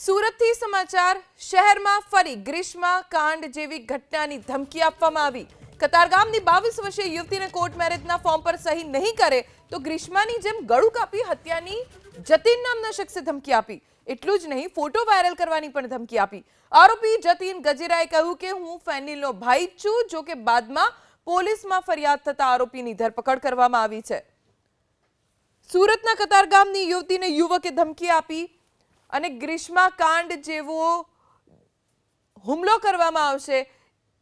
સુરતથી સમાચાર, શહેરમાં ફરી ગ્રીષ્મા કાંડ જેવી ઘટનાની ધમકી આપવામાં આવી. કતારગામની બાવીસ વર્ષીય યુવતીને કોર્ટ મેરેજના ફોર્મ પર સહી નહીં કરે, તો ગ્રીષ્માની જેમ ગળું કાપી હત્યાની જતીન નામના શખ્સે ધમકી આપી. એટલું જ નહીં, ફોટો વાયરલ કરવાની પણ ધમકી આપી. આરોપી જતીન ગજેરાએ કહ્યું કે હું ફેનિલનો ભાઈ છું, જો કે બાદમાં પોલીસમાં ફરિયાદ થતા આરોપીની ધરપકડ કરવામાં આવી છે. સુરતના કતારગામની યુવતીને યુવકે ધમકી આપી અને ગ્રીષ્માકાંડ જેવો હુમલો કરવામાં આવશે,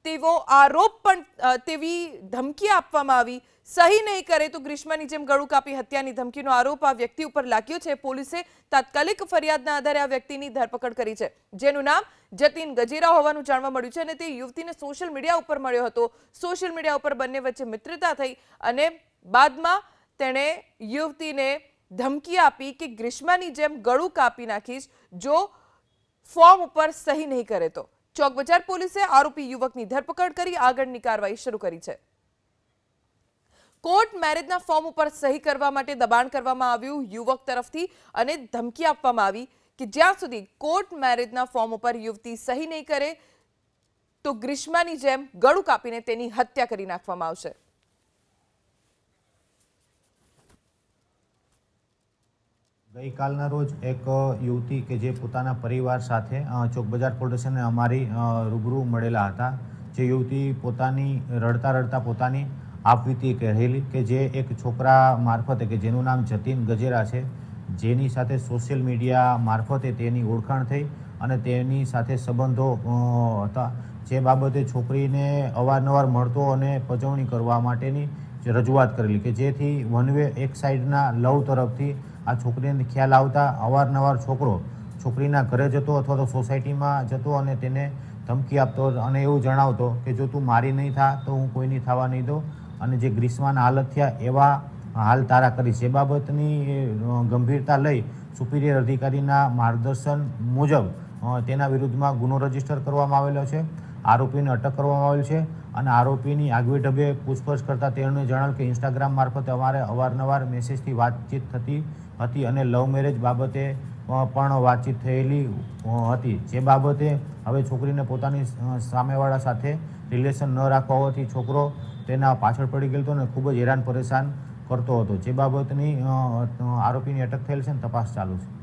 તેવો આરોપ પણ તેવી ધમકી આપવામાં આવી. સહી નહીં કરે તો ગ્રીષ્માની જેમ ગળું કાપી હત્યાની ધમકીનો આરોપ આ વ્યક્તિ ઉપર લાગ્યો છે. પોલીસે તાત્કાલિક ફરિયાદના આધારે આ વ્યક્તિની ધરપકડ કરી છે. જેનું નામ જતીન ગજેરા હોવાનું જાણવા મળ્યું છે અને તે યુવતીને સોશિયલ મીડિયા ઉપર મળ્યો હતો. સોશિયલ મીડિયા ઉપર બંને વચ્ચે મિત્રતા થઈ અને બાદમાં તેણે યુવતીને ધમકી આપી કે ગ્રીષ્માની જેમ ગળું કાપી નાખીશ જો ફોર્મ ઉપર સહી નહીં કરે તો. ચોક બજાર પોલીસે આરોપી યુવકની ધરપકડ કરી, આગળની કાર્યવાહી શરૂ કરી છે. કોર્ટ મેરેજના ફોર્મ ઉપર સહી કરવા માટે દબાણ કરવામાં આવ્યું. યુવક તરફથી અને ધમકી આપવામાં આવી કે જ્યાં સુધી કોર્ટ મેરેજના ફોર્મ ઉપર યુવતી સહી નહીં કરે, તો ગ્રીષ્માની જેમ ગળું કાપીને તેની હત્યા કરી નાખવામાં આવશે. ગઈકાલના રોજ એક યુવતી કે જે પોતાના પરિવાર સાથે ચોકબજાર ચોક બજાર અમારી રૂબરૂ મળેલા હતા. જે યુવતી પોતાની, રડતા રડતા પોતાની આપવીતી કહેલી કે જે એક છોકરા મારફતે કે જેનું નામ જતીન ગજેરા છે, જેની સાથે સોશિયલ મીડિયા મારફતે તેની ઓળખાણ થઈ અને તેની સાથે સંબંધો હતા. જે બાબતે છોકરીને અવારનવાર મળતો અને પજવણી કરવા માટેની રજૂઆત કરેલી કે જેથી વન વે એક સાઈડના લવ તરફથી આ છોકરીને ખ્યાલ આવતા અવારનવાર છોકરો છોકરીના ઘરે જતો અથવા તો સોસાયટીમાં જતો અને તેને ધમકી આપતો અને એવું જણાવતો કે જો તું મારી નહીં થા તો હું કોઈની થવા નહીં દઉં. અને જે ગ્રીષ્માના હાલત થયા એવા હાલ તારા કરીશ એ બાબતની ગંભીરતા લઈ સુપિરિયર અધિકારીના માર્ગદર્શન મુજબ તેના વિરુદ્ધમાં ગુનો રજિસ્ટર કરવામાં આવેલો છે. આરોપીને અટક કરવામાં આવેલ છે અને આરોપીની આગવી ઢબે પૂછપરછ કરતાં તેણે જણાવ્યું કે ઇન્સ્ટાગ્રામ મારફતે અમારે અવારનવાર મેસેજથી વાતચીત થતી હતી અને લવ મેરેજ બાબતે પણ વાતચીત થયેલી હતી. જે બાબતે હવે છોકરીને પોતાની સામેવાળા સાથે રિલેશન ન રાખવા હોવાથી છોકરો તેના પાછળ પડી ગયો હતો અને ખૂબ જ હેરાન પરેશાન કરતો હતો. જે બાબતની આરોપીની અટક થયેલ છે અને તપાસ ચાલુ છે.